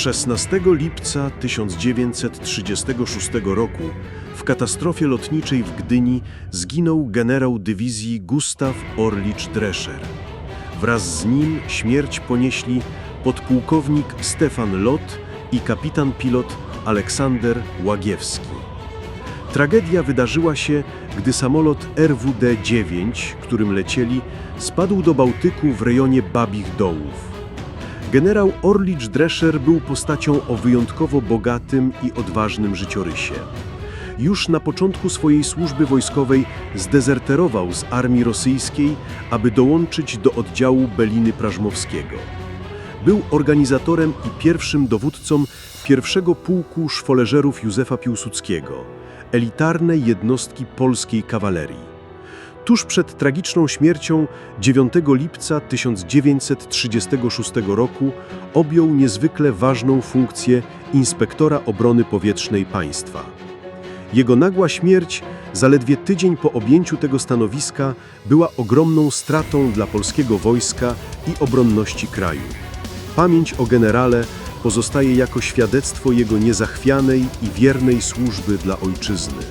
16 lipca 1936 roku w katastrofie lotniczej w Gdyni zginął generał dywizji Gustaw Orlicz Drescher. Wraz z nim śmierć ponieśli podpułkownik Stefan Lot i kapitan pilot Aleksander Łagiewski. Tragedia wydarzyła się, gdy samolot RWD-9, którym lecieli, spadł do Bałtyku w rejonie Babich Dołów. Generał Orlicz Drescher był postacią o wyjątkowo bogatym i odważnym życiorysie. Już na początku swojej służby wojskowej zdezerterował z armii rosyjskiej, aby dołączyć do oddziału Beliny Prażmowskiego. Był organizatorem i pierwszym dowódcą pierwszego pułku szwoleżerów Józefa Piłsudskiego, elitarnej jednostki polskiej kawalerii. Tuż przed tragiczną śmiercią 9 lipca 1936 roku objął niezwykle ważną funkcję inspektora obrony powietrznej państwa. Jego nagła śmierć, zaledwie tydzień po objęciu tego stanowiska, była ogromną stratą dla polskiego wojska i obronności kraju. Pamięć o generale pozostaje jako świadectwo jego niezachwianej i wiernej służby dla ojczyzny.